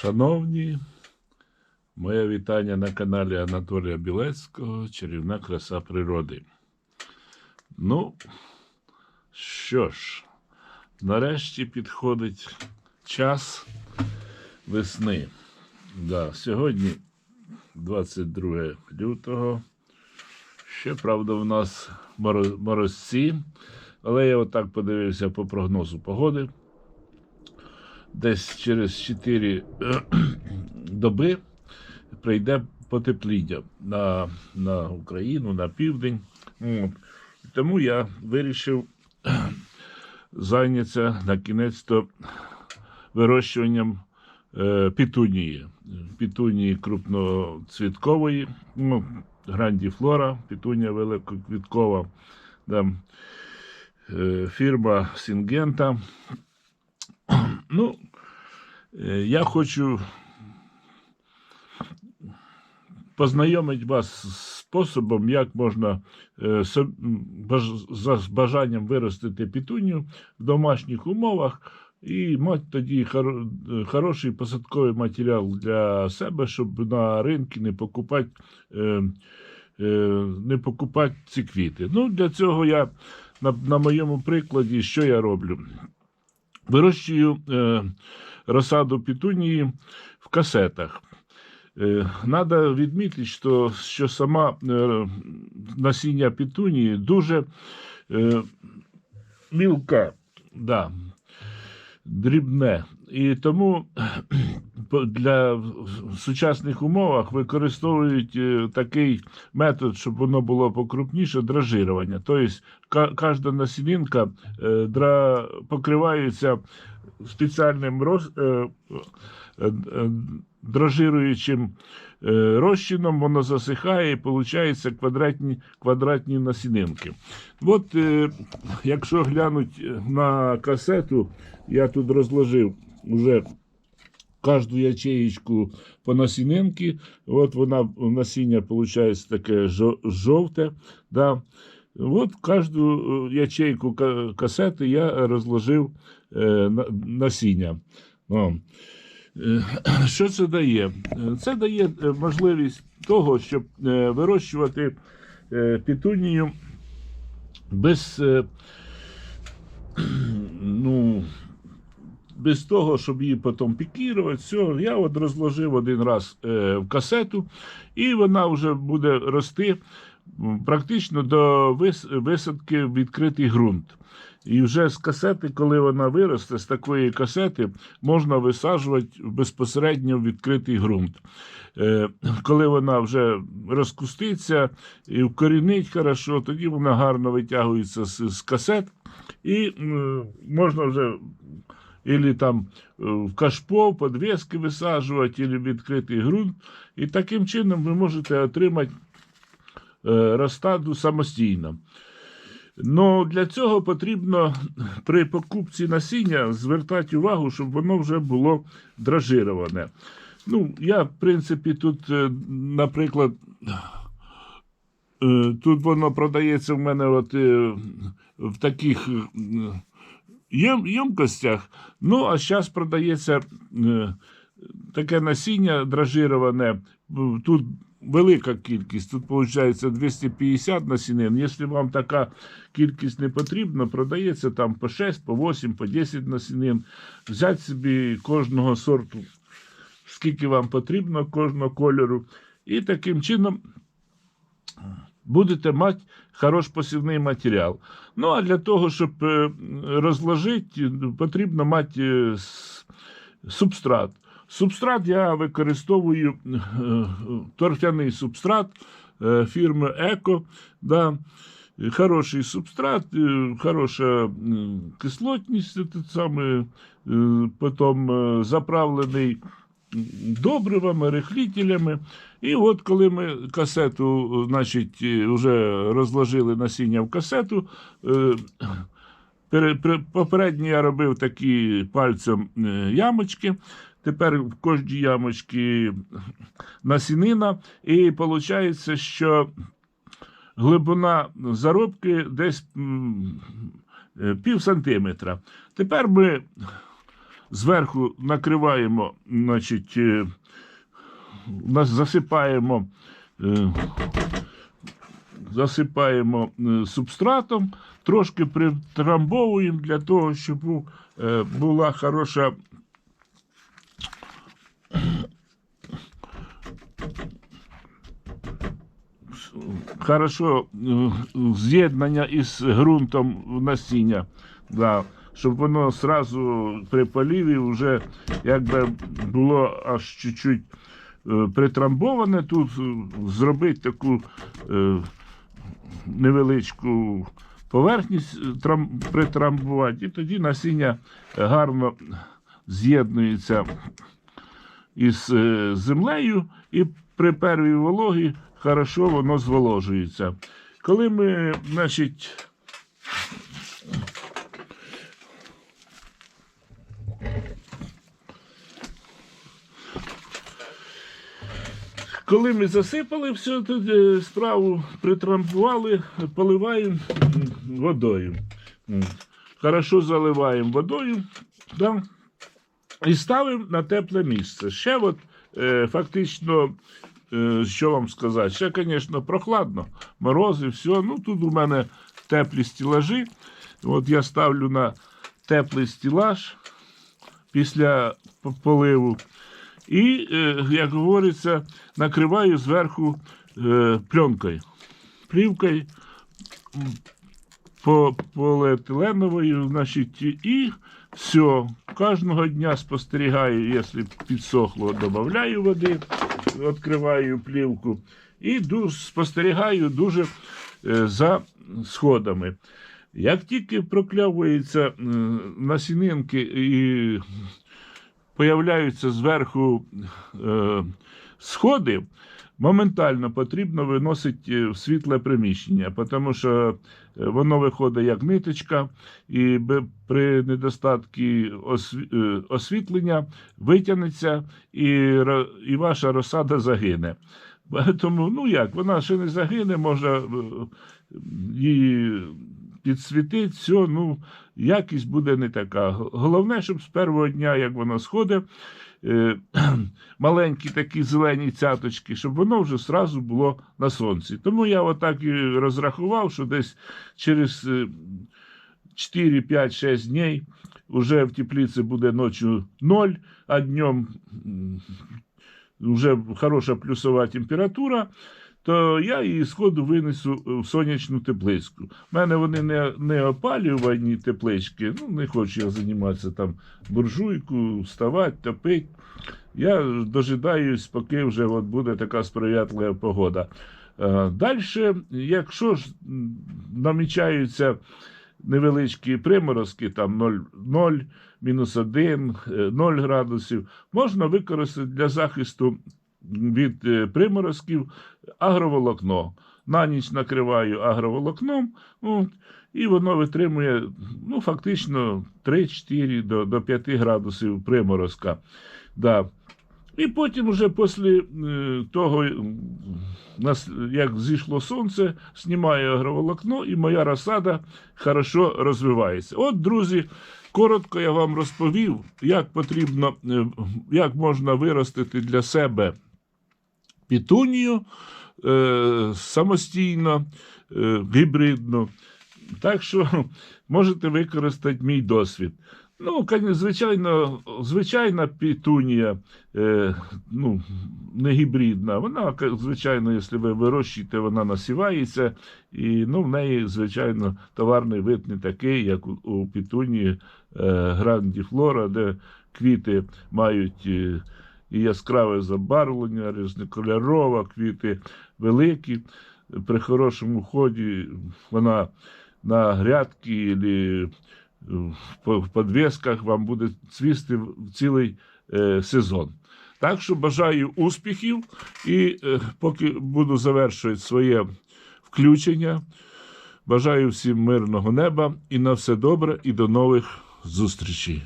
Шановні, моє вітання на каналі Анатолія Білецького Чарівна краса природи. Ну, що ж, нарешті підходить час весни. Да, сьогодні 22 лютого. Ще, правда, в нас морозці, але я отак подивився по прогнозу погоди. Десь через 4 доби прийде потепління на, на Україну, на південь. От. Тому я вирішив зайнятися на кінець то вирощуванням е, пітунії. Пітунії крупноцвіткової, ну, грандіфлора, пітунія великоквіткова. Да. Е, фірма Сінгента. Ну, я хочу познайомити вас з способом, як можна е, за бажанням виростити пітунію в домашніх умовах і мати тоді е, хороший посадковий матеріал для себе, щоб на ринку не покупати. Е, е, не покупати ці квіти. Ну, для цього я на, на моєму прикладі, що я роблю? Вирощую е, розсаду пітунії в касетах. Е, Надо відмітити, що, що сама е, насіння пітунії дуже е, мілка, да, дрібне. І тому для сучасних умовах використовують е, такий метод, щоб воно було покрупніше, дражирування. Тобто кожна насінинка е, покривається спеціальним роз, е, дрожируючим е, розчином, воно засихає і виходить квадратні, квадратні насінинки. От, якщо глянуть на касету, я тут розложив уже кожну ячеєчку по насінинки. От вона насіння виходить таке жовте. Да. От кожну е, ячейку касети я розложив е, на- насіння. О. Е, Що це дає? Це дає можливість того, щоб вирощувати петунію без, ну, без того, щоб її потім пікірувати. Все, я от розложив один раз е, в касету, і вона вже буде рости практично до вис- висадки в відкритий ґрунт. І вже з касети, коли вона виросте, з такої касети можна висаджувати безпосередньо в відкритий ґрунт. Е, коли вона вже розкуститься і вкорінить хорошо, тоді вона гарно витягується з, касет, і можна вже Ілі там е, в кашпо, подвески висаджувати, або відкритий ґрунт. І таким чином ви можете отримати е, розсаду самостійно. Ну, для цього потрібно при покупці насіння звертати увагу, щоб воно вже було дражироване. Ну, я, в принципі, тут, е, наприклад, е, тут воно продається в мене от, е, в таких ємкостях. Ну, а зараз продається е, таке насіння дражироване. Тут велика кількість, тут виходить 250 насінин. Якщо вам така кількість не потрібна, продається там по 6, по 8, по 10 насінин. Взяти собі кожного сорту, скільки вам потрібно, кожного кольору. І таким чином будете мати хорош посівний матеріал. Ну, а для того, щоб е, розложити, потрібно мати е, субстрат. Субстрат я використовую е, торфяний субстрат фірми Еко. Да. Хороший субстрат, хороша кислотність, потім заправлений добривами, рихлітелями. І от коли ми касету, значить, е, вже розложили насіння в касету, е, пере- пере- попередньо я робив такі пальцем е, ямочки. Тепер в кожній ямочці насінина, і виходить, що глибина заробки десь пів сантиметра. Тепер ми зверху накриваємо, значить, е, засипаємо. е, Засипаємо е, субстратом, трошки притрамбовуємо для того, щоб була хороша хорошо з'єднання із ґрунтом насіння. Да, щоб воно сразу при поліві вже якби було аж чуть-чуть е, притрамбоване. Тут е, зробити таку е, невеличку поверхність притрамбувати, і тоді насіння гарно з'єднується із землею, і при первій вологі хорошо воно зволожується. Коли ми, значить, Коли ми засипали всю е, справу, притрамбували, поливаємо водою. Хорошо заливаємо водою да, і ставимо на тепле місце. Ще от, е, фактично, е, що вам сказати, ще, звісно, прохладно, морози, все. Ну, тут у мене теплі стілажі. От я ставлю на теплий стілаж після поливу. І, е, як говориться, накриваю зверху е, пленкою. Плівкою по поліетиленовою, значить, і все. Кожного дня спостерігаю, якщо підсохло, додаю води, відкриваю плівку і спостерігаю дуже е, за сходами. Як тільки прокльовуються насінинки і появляються зверху е, сходи, моментально потрібно виносити в світле приміщення, тому що е, воно виходить як ниточка, і при недостатку е, освітлення витягнеться, і, і ваша розсада загине. Тому, ну як, вона ще не загине, можна е, її підсвітити, все, ну, якість буде не така. Головне, щоб з першого дня, як воно сходить, е, маленькі такі зелені цяточки, щоб воно вже сразу було на сонці. Тому я отак і розрахував, що десь через е, 4, 5, 6 днів уже в теплиці буде ночі 0, а днем вже хороша плюсова температура, то я її сходу винесу в сонячну тепличку. У мене вони не, не опалювані теплички, ну не хочу я займатися там буржуйку, вставати, топити. Я дожидаюсь, поки вже от буде така сприятлива погода. Далі, якщо ж намічаються невеличкі приморозки, там 0, 0 мінус 1, 0 градусів, можна використати для захисту від е, приморозків агроволокно. На ніч накриваю агроволокном, от, і воно витримує ну, фактично 3-4 до, до 5 градусів приморозка. Да. І потім, уже після е, того, як зійшло сонце, знімаю агроволокно, і моя розсада хорошо розвивається. От, друзі, коротко я вам розповів, як потрібно, е, як можна виростити для себе пітунію е, самостійно, е, гібридно. Так що можете використати мій досвід. Ну, звичайно, звичайна пітунія, е, ну, не гібридна. Вона, звичайно, якщо ви вирощуєте, вона насівається, і ну, в неї, звичайно, товарний вид не такий, як у, у пітунії е, грандіфлора, де квіти мають е, і яскраве забарвлення, різнокольорова, квіти великі. При хорошому ході вона на грядки або в подвесках вам буде цвісти цілий е, сезон. Так що бажаю успіхів і е, поки буду завершувати своє включення. Бажаю всім мирного неба і на все добре, і до нових зустрічей.